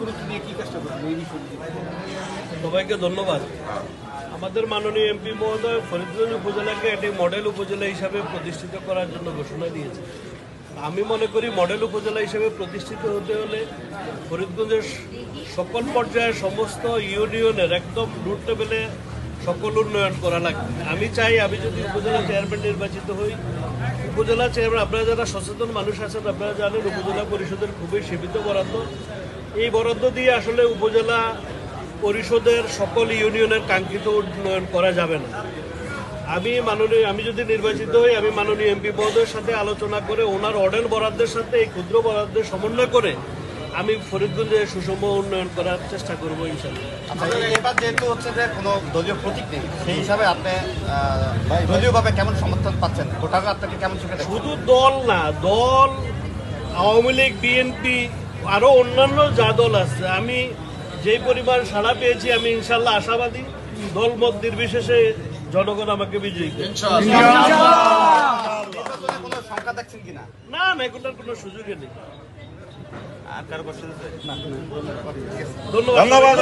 গুরুত্ব দিয়ে সবাইকে ধন্যবাদ। আমাদের মাননীয় এমপি মহোদয় ফরিদগঞ্জ উপজেলাকে একটি মডেল উপজেলা হিসাবে প্রতিষ্ঠিত করার জন্য ঘোষণা দিয়েছে। আমি মনে করি মডেল উপজেলা হিসেবে প্রতিষ্ঠিত হতে হলে ফরিদগঞ্জের সকল পর্যায়ে সমস্ত ইউনিয়নের একদম রুট লেভেলে সকল উন্নয়ন করা লাগবে। আমি চাই আমি যদি উপজেলা চেয়ারম্যান নির্বাচিত হই। উপজেলা চেয়ারম্যান আপনারা যারা সচেতন মানুষ আছেন, আপনারা জানেন উপজেলা পরিষদের খুবই সীমিত বরাদ্দ। এই বরাদ্দ দিয়ে আসলে উপজেলা পরিষদের সকল ইউনিয়নের কাঙ্ক্ষিত উন্নয়ন করা যাবে না। আমি মাননীয় আমি যদি নির্বাচিত হই আমি মাননীয় এমপি মহোদয়ের সাথে আলোচনা করে ওনার অর্ডেন বরাদ্দের সাথে এই ক্ষুদ্র বরাদ্দের সমন্বয় করে আমি ফরিদগঞ্জে সুষম উন্নয়ন করার চেষ্টা করব ইনশাল্লাহ আচ্ছা এবার যেহেতু হচ্ছে যে কোনো দলীয় প্রতীক নেই সেই হিসাবে আপনি দলীয়ভাবে কেমন সমর্থন পাচ্ছেন? ভোটাররা আপনাকে কেমন শুধু দল না দল আওয়ামী লীগ বিএনপি আরও অন্যান্য যা দল আছে আমি যেই পরিমাণ সাড়া পেয়েছি আমি ইনশাল্লাহ আশাবাদী। দল মত নির্বিশেষে জনগণ আমাকে বিজয়ী না না এগুলোর কোনো সুযোগই নেই। ধন্যবাদ।